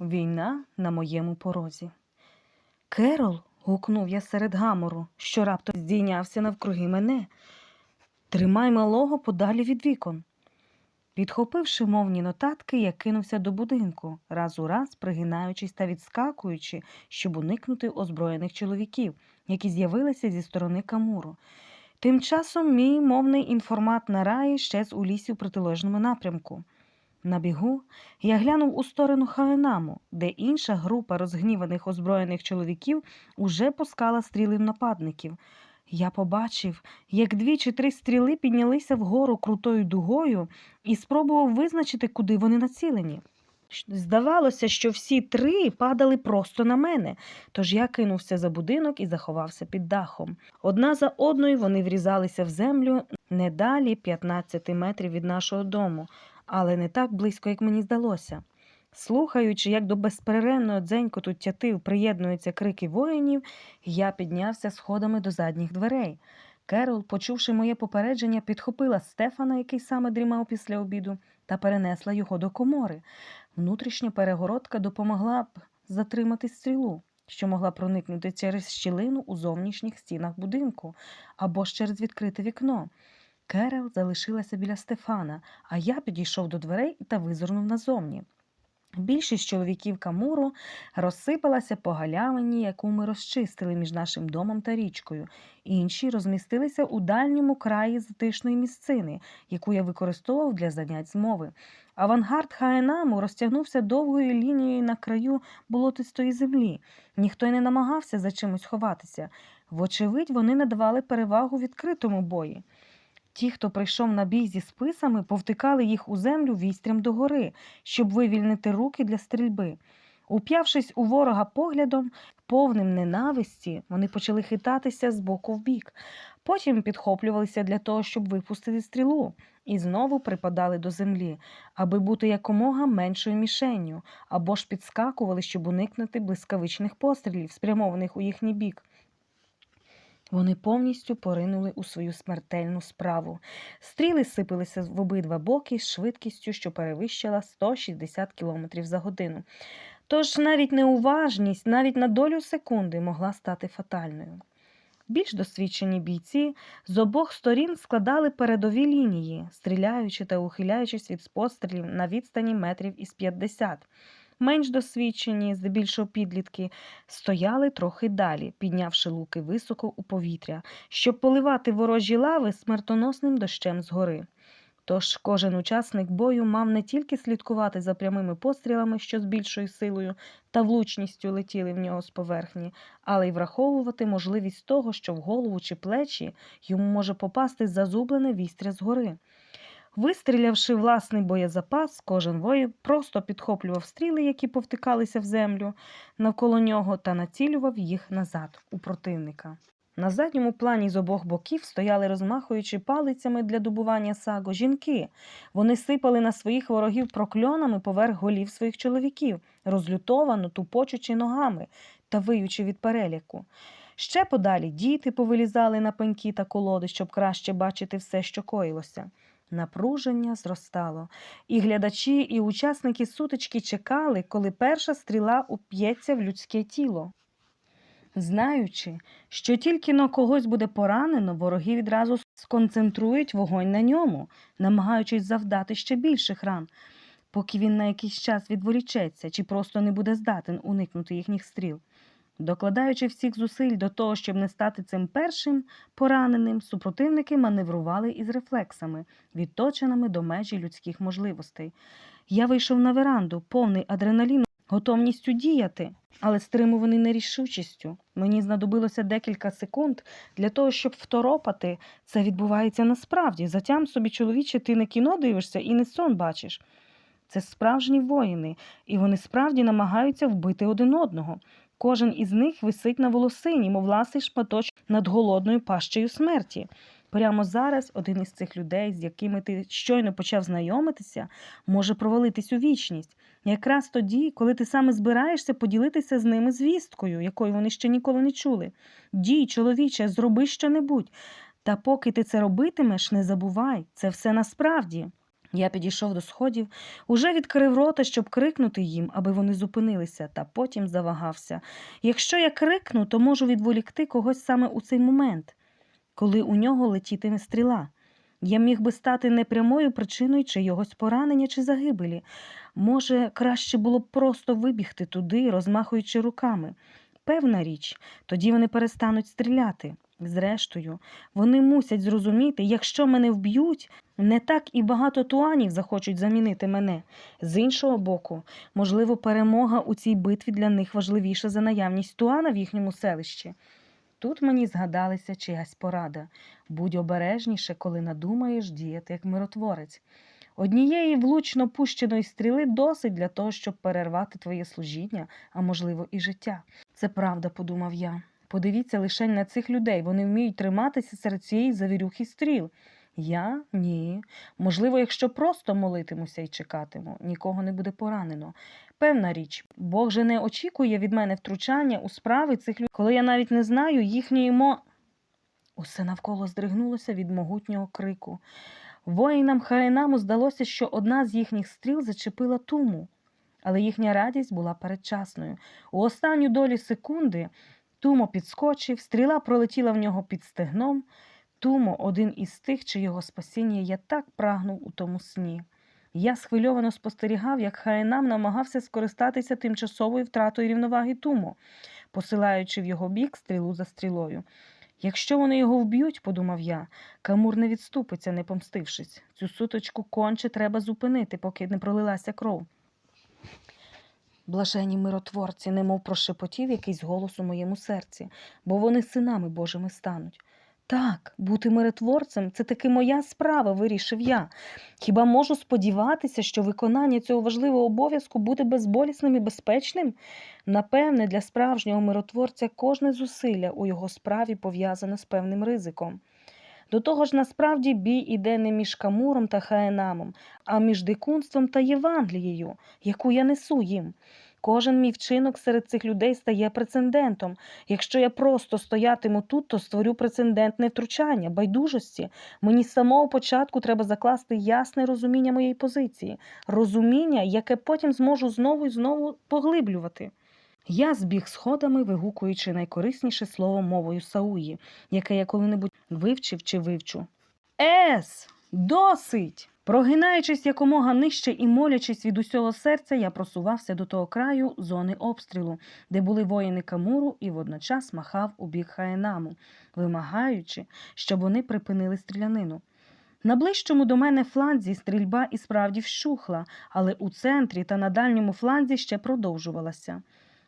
Війна на моєму порозі. Керол. гукнув я серед гамору, що раптом здійнявся навкруги мене. Тримай малого подалі від вікон. Підхопивши мовні нотатки, я кинувся до будинку, раз у раз пригинаючись та відскакуючи, щоб уникнути озброєних чоловіків, які з'явилися зі сторони Камуру. Тим часом мій мовний інформат на раї щез у лісі в протилежному напрямку. На бігу я глянув у сторону Хаенаму, де інша група розгніваних озброєних чоловіків уже пускала стріли в нападників. Я побачив, як дві чи три стріли піднялися вгору крутою дугою і спробував визначити, куди вони націлені. Здавалося, що всі три падали просто на мене, тож я кинувся за будинок і заховався під дахом. Одна за одною вони врізалися в землю не далі 15 метрів від нашого дому, але не так близько, як мені здалося. Слухаючи, як до безперервного дзенькоту тятив приєднуються крики воїнів, я піднявся сходами до задніх дверей. Керол, почувши моє попередження, підхопила Стефана, який саме дрімав після обіду, та перенесла його до комори. Внутрішня перегородка допомогла б затримати стрілу, що могла проникнути через щілину у зовнішніх стінах будинку або ж через відкрите вікно. Керол залишилася біля Стефана, а я підійшов до дверей та визирнув назовні. Більшість чоловіків Камуру розсипалася по галявині, яку ми розчистили між нашим домом та річкою. Інші розмістилися у дальньому краї затишної місцини, яку я використовував для занять з мови. Авангард Хаенаму розтягнувся довгою лінією на краю болотистої землі. Ніхто й не намагався за чимось ховатися. Вочевидь, вони надавали перевагу відкритому бої. Ті, хто прийшов на бій зі списами, повтикали їх у землю вістрям догори, щоб вивільнити руки для стрільби. Уп'явшись у ворога поглядом, повним ненависті, вони почали хитатися з боку в бік. Потім підхоплювалися для того, щоб випустити стрілу, і знову припадали до землі, аби бути якомога меншою мішенню, або ж підскакували, щоб уникнути блискавичних пострілів, спрямованих у їхній бік. Вони повністю поринули у свою смертельну справу. Стріли сипалися в обидва боки з швидкістю, що перевищила 160 км за годину. Тож навіть неуважність, навіть на долю секунди могла стати фатальною. Більш досвідчені бійці з обох сторін складали передові лінії, стріляючи та ухиляючись від пострілів на відстані метрів із 50. Менш досвідчені, здебільшого підлітки, стояли трохи далі, піднявши луки високо у повітря, щоб поливати ворожі лави смертоносним дощем згори. Тож кожен учасник бою мав не тільки слідкувати за прямими пострілами, що з більшою силою та влучністю летіли в нього з поверхні, але й враховувати можливість того, що в голову чи плечі йому може попасти зазублене вістря згори. Вистрілявши власний боєзапас, кожен воїн просто підхоплював стріли, які повтикалися в землю навколо нього, та націлював їх назад у противника. На задньому плані з обох боків стояли, розмахуючи палицями для добування саго, жінки. Вони сипали на своїх ворогів прокльонами поверх голів своїх чоловіків, розлютовано, тупочучи ногами та виючи від переляку. Ще подалі діти повилізали на пеньки та колоди, щоб краще бачити все, що коїлося. Напруження зростало, і глядачі, і учасники сутички чекали, коли перша стріла уп'ється в людське тіло. Знаючи, що тільки но когось буде поранено, вороги відразу сконцентрують вогонь на ньому, намагаючись завдати ще більших ран, поки він на якийсь час відволічеться чи просто не буде здатен уникнути їхніх стріл. Докладаючи всіх зусиль до того, щоб не стати цим першим пораненим, супротивники маневрували із рефлексами, відточеними до межі людських можливостей. Я вийшов на веранду, повний адреналіну, готовністю діяти, але стримуваний нерішучістю. Мені знадобилося декілька секунд для того, щоб второпати. Це відбувається насправді. Затям собі, чоловіче, ти не кіно дивишся і не сон бачиш. Це справжні воїни, і вони справді намагаються вбити один одного. Кожен із них висить на волосині, мов ласий шматоч над голодною пащею смерті. Прямо зараз один із цих людей, з якими ти щойно почав знайомитися, може провалитись у вічність. Якраз тоді, коли ти саме збираєшся поділитися з ними звісткою, якої вони ще ніколи не чули. Дій, чоловіче, зроби щонебудь. Та поки ти це робитимеш, не забувай, це все насправді. Я підійшов до сходів, уже відкрив рота, щоб крикнути їм, аби вони зупинилися, та потім завагався. Якщо я крикну, то можу відволікти когось саме у цей момент, коли у нього летітиме стріла. Я міг би стати непрямою причиною чийогось поранення чи загибелі. Може, краще було б просто вибігти туди, розмахуючи руками. Певна річ, тоді вони перестануть стріляти. Зрештою, вони мусять зрозуміти, якщо мене вб'ють, не так і багато туанів захочуть замінити мене. З іншого боку, можливо, перемога у цій битві для них важливіша за наявність туана в їхньому селищі. Тут мені згадалася чиясь порада будь обережніше, коли надумаєш діяти як миротворець. Однієї влучно пущеної стріли досить для того, щоб перервати твоє служіння, а можливо, і життя. Це правда, подумав я. Подивіться лише на цих людей. Вони вміють триматися серед цієї завірюхи стріл. Я ні. Можливо, якщо просто молитимуся і чекатиму, нікого не буде поранено. Певна річ, Бог же не очікує від мене втручання у справи цих людей, коли я навіть не знаю їхньої мо. Усе навколо здригнулося від могутнього крику. Воїнам Хаенаму здалося, що одна з їхніх стріл зачепила туму, але їхня радість була передчасною. У останню долі секунди Тумо підскочив, стріла пролетіла в нього під стегном. Тумо один із тих, чиєго спасіння я так прагнув у тому сні. Я схвильовано спостерігав, як Хаенам намагався скористатися тимчасовою втратою рівноваги Тумо, посилаючи в його бік стрілу за стрілою. Якщо вони його вб'ють, подумав я, Камур не відступиться, не помстившись. Цю суточку конче треба зупинити, поки не пролилася кров. Блажені миротворці, немов прошепотів якийсь голос у моєму серці, бо вони синами Божими стануть. Так, бути миротворцем це таки моя справа, вирішив я. Хіба можу сподіватися, що виконання цього важливого обов'язку буде безболісним і безпечним? Напевне, для справжнього миротворця кожне зусилля у його справі пов'язане з певним ризиком. До того ж, насправді бій іде не між Камуром та Хаенамом, а між дикунством та Євангелією, яку я несу їм. Кожен мій вчинок серед цих людей стає прецедентом. Якщо я просто стоятиму тут, то створю прецедентне втручання, байдужості. Мені з самого початку треба закласти ясне розуміння моєї позиції, розуміння, яке потім зможу знову і знову поглиблювати. Я збіг сходами, вигукуючи найкорисніше слово мовою Сауї, яке я коли-небудь вивчив чи вивчу. Ес! Досить! Прогинаючись якомога нижче і молячись від усього серця, я просувався до того краю зони обстрілу, де були воїни Камуру, і водночас махав у бік Хаенаму, вимагаючи, щоб вони припинили стрілянину. На ближчому до мене фланзі стрільба і справді вщухла, але у центрі та на дальньому фланзі ще продовжувалася.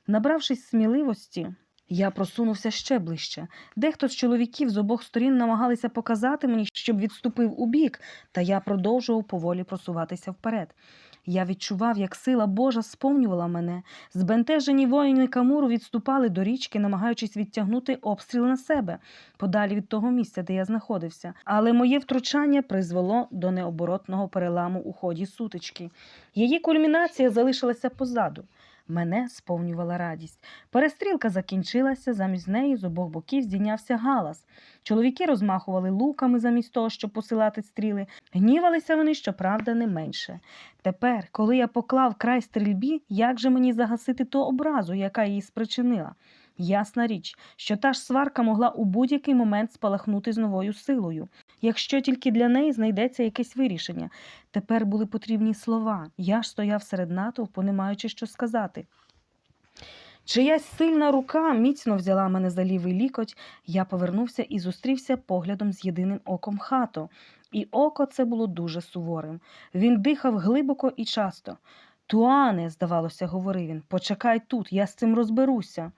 Набравшись сміливості, я просунувся ще ближче. Дехто з чоловіків з обох сторін намагалися показати мені, щоб відступив у бік, та я продовжував поволі просуватися вперед. Я відчував, як сила Божа сповнювала мене. Збентежені воїни Камуру відступали до річки, намагаючись відтягнути обстріл на себе, подалі від того місця, де я знаходився. Але моє втручання призвело до необоротного переламу у ході сутички. Її кульмінація залишилася позаду. Мене сповнювала радість. Перестрілка закінчилася, замість неї з обох боків здійнявся галас. Чоловіки розмахували луками замість того, щоб посилати стріли. Гнівалися вони, щоправда, не менше. Тепер, коли я поклав край стрільбі, як же мені загасити ту образу, яка її спричинила? Ясна річ, що та ж сварка могла у будь-який момент спалахнути з новою силою, якщо тільки для неї знайдеться якесь вирішення. Тепер були потрібні слова. Я ж стояв серед натовпу, не маючи що сказати. Чиясь сильна рука міцно взяла мене за лівий лікоть, я повернувся і зустрівся поглядом з єдиним оком хато. І око це було дуже суворим. Він дихав глибоко і часто. Туане, здавалося, говорив він, почекай тут, я з цим розберуся.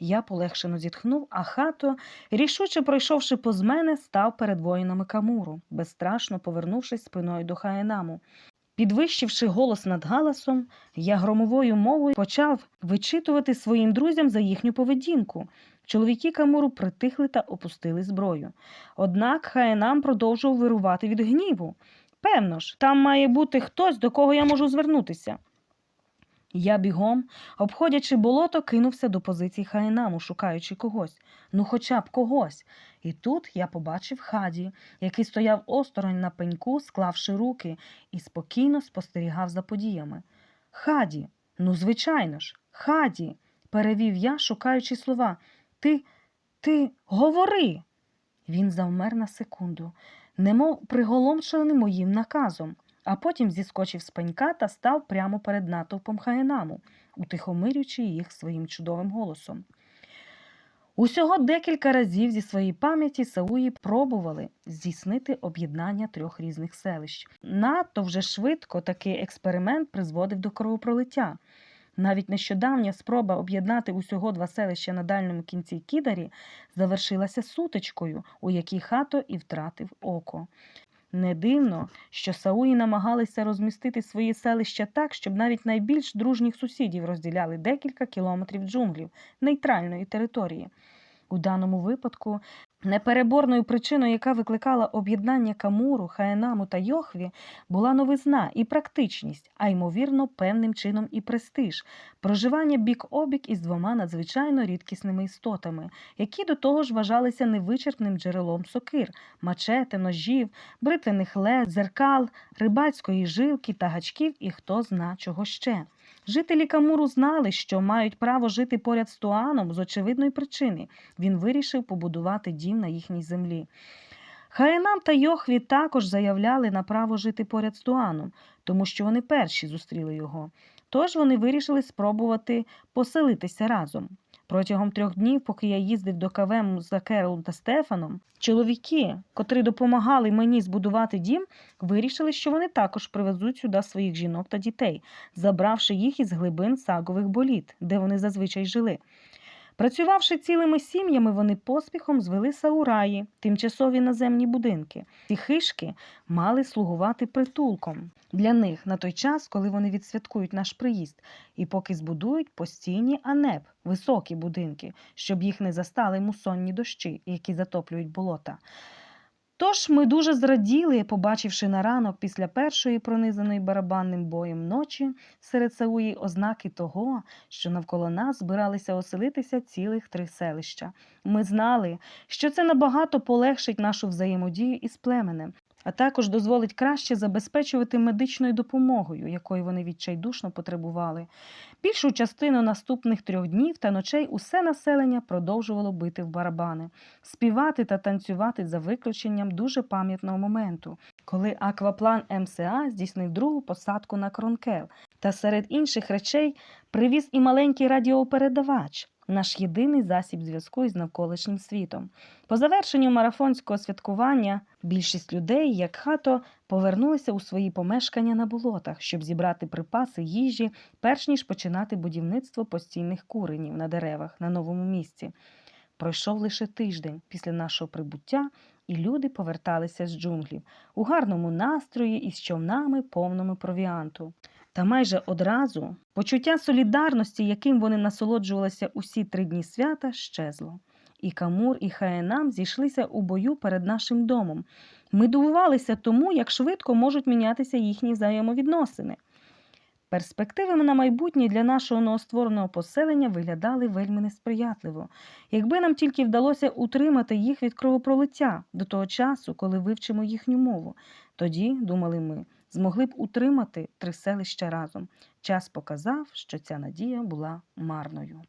Я полегшено зітхнув, а хато, рішуче пройшовши поз мене, став перед воїнами Камуру, безстрашно повернувшись спиною до Хаенаму. Підвищивши голос над галасом, я громовою мовою почав вичитувати своїм друзям за їхню поведінку. Чоловіки Камуру притихли та опустили зброю. Однак Хаенам продовжував вирувати від гніву. Певно ж, там має бути хтось, до кого я можу звернутися. Я бігом, обходячи болото, кинувся до позиції Хаєнаму, шукаючи когось. Ну, хоча б когось. І тут я побачив хаді, який стояв осторонь на пеньку, склавши руки, і спокійно спостерігав за подіями. Хаді, ну, звичайно ж, хаді, перевів я, шукаючи слова. Ти, ти, говори. Він завмер на секунду, немов приголомшений моїм наказом, а потім зіскочив з пенька та став прямо перед натовпом Хаєнаму, утихомирюючи їх своїм чудовим голосом. Усього декілька разів зі своєї пам'яті Сауї пробували здійснити об'єднання трьох різних селищ. Надто вже швидко такий експеримент призводив до кровопролиття. Навіть нещодавня спроба об'єднати усього два селища на дальньому кінці Кідарі завершилася сутичкою, у якій хато і втратив око. Не дивно, що Сауї намагалися розмістити свої селища так, щоб навіть найбільш дружніх сусідів розділяли декілька кілометрів джунглів нейтральної території. У даному випадку непереборною причиною, яка викликала об'єднання Камуру, Хаенаму та Йохві, була новизна і практичність, а ймовірно, певним чином і престиж, проживання бік обік із двома надзвичайно рідкісними істотами, які до того ж вважалися невичерпним джерелом сокир, мачете, ножів, бритвених лез, зеркал, рибальської жилки та гачків і хто зна чого ще. Жителі Камуру знали, що мають право жити поряд з Туаном з очевидної причини. Він вирішив побудувати дім на їхній землі. Хаєнам та Йохві також заявляли на право жити поряд з Туаном, тому що вони перші зустріли його. Тож вони вирішили спробувати поселитися разом. Протягом трьох днів, поки я їздив до Кавему за Керолом та Стефаном, чоловіки, котрі допомагали мені збудувати дім, вирішили, що вони також привезуть сюди своїх жінок та дітей, забравши їх із глибин сагових боліт, де вони зазвичай жили. Працювавши цілими сім'ями, вони поспіхом звели саураї, тимчасові наземні будинки. Ці хишки мали слугувати притулком для них на той час, коли вони відсвяткують наш приїзд, і поки збудують постійні анеп, високі будинки, щоб їх не застали мусонні дощі, які затоплюють болота. Тож ми дуже зраділи, побачивши на ранок після першої пронизаної барабанним боєм ночі серед Сауї ознаки того, що навколо нас збиралися оселитися цілих три селища. Ми знали, що це набагато полегшить нашу взаємодію із племенем, а також дозволить краще забезпечувати медичною допомогою, якої вони відчайдушно потребували. Більшу частину наступних трьох днів та ночей усе населення продовжувало бити в барабани, співати та танцювати за виключенням дуже пам'ятного моменту, коли акваплан МСА здійснив другу посадку на Кронкел, та серед інших речей привіз і маленький радіопередавач. Наш єдиний засіб зв'язку із навколишнім світом. По завершенню марафонського святкування більшість людей, як хато, повернулися у свої помешкання на болотах, щоб зібрати припаси їжі, перш ніж починати будівництво постійних куренів на деревах на новому місці. Пройшов лише тиждень після нашого прибуття, і люди поверталися з джунглів у гарному настрої і з човнами, повними провіанту. Та майже одразу почуття солідарності, яким вони насолоджувалися усі три дні свята, щезло. І Камур, і Хаенам зійшлися у бою перед нашим домом. Ми дивувалися тому, як швидко можуть мінятися їхні взаємовідносини. Перспективи на майбутнє для нашого новоствореного поселення виглядали вельми несприятливо. Якби нам тільки вдалося утримати їх від кровопролиття до того часу, коли вивчимо їхню мову, тоді, думали ми, змогли б утримати три селища разом. Час показав, що ця надія була марною.